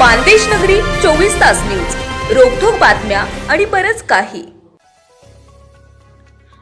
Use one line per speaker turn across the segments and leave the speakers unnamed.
मानदेश नगरी चोवीस तास न्यूज. रोखोक बातम्या आणि बरच काही.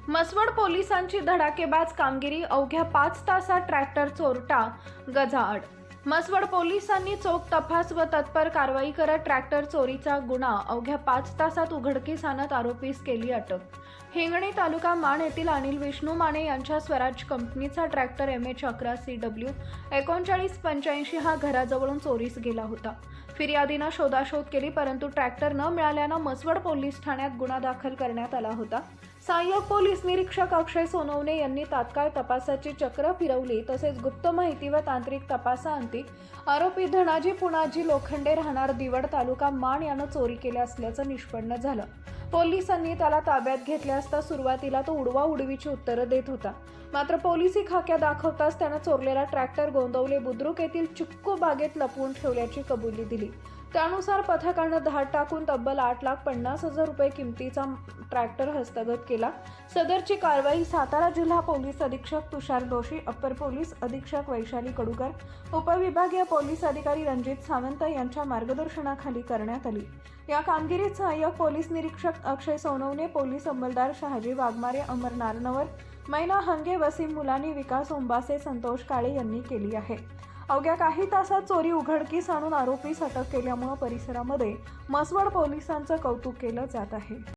मसवड पोलिसांची धडाकेबाज कामगिरी अवघ्या पाच तासात ट्रॅक्टर चोरटा गजाआड मसवड पोलिसांनी चोख तपास व तत्पर कारवाई करत ट्रॅक्टर चोरीचा गुन्हा. अवघ्या पाच तासात उघडकीस आणत आरोपीस केली अटक. हिंगणी तालुका मान येथील अनिल विष्णू माने यांच्या स्वराज कंपनीचा ट्रॅक्टर एम एच अकरा सी डब्ल्यू एकोणचाळीस पंच्याऐंशी हा घराजवळून चोरीस गेला होता. फिर्यादीनं शोधाशोध केली परंतु ट्रॅक्टर न मिळाल्यानं मसवड पोलीस ठाण्यात गुन्हा दाखल करण्यात आला होता. सहाय्यक पोलीस निरीक्षक अक्षय सोनवणे यांनी तात्काळ तपासाची चक्र फिरवली तसेच गुप्त माहिती व तांत्रिक तपासाअंती आरोपी धनाजी पुणाजी लोखंडे राहणार दिवड तालुका मान यानं चोरी केल्या असल्याचं निष्पन्न झालं. पोलिसांनी त्याला ताब्यात घेतले असता सुरुवातीला तो उडवा उडवीची उत्तरं देत होता. मात्र पोलिसी खाक्या दाखवताच त्यानं चोरलेला ट्रॅक्टर गोंदवले बुद्रुक येथील चिक्कू बागेत लपवून ठेवल्याची कबुली दिली. त्यानुसार पथकानं धाड टाकून तब्बल आठ लाख पन्नास हजार रुपये किमतीचा ट्रॅक्टर हस्तगत केला. सदरची कारवाई सातारा जिल्हा पोलीस अधीक्षक तुषार दोशी अप्पर पोलीस अधीक्षक वैशाली कडूकर उपविभागीय पोलीस अधिकारी रणजित सावंत यांच्या मार्गदर्शनाखाली करण्यात आली. या कामगिरीत सहाय्यक पोलीस निरीक्षक अक्षय सोनवणे पोलीस अंमलदार शहाजी वाघमारे अमर नारनवर मैना हंगे वसीम मुलानी विकास ओंबासे संतोष काळे यांनी केली आहे. अवघ्या काही तासात चोरी उघडकीस आणून आरोपीस अटक केल्यामुळे परिसरामध्ये मसवड पोलिसांचं कौतुक केलं जात आहे.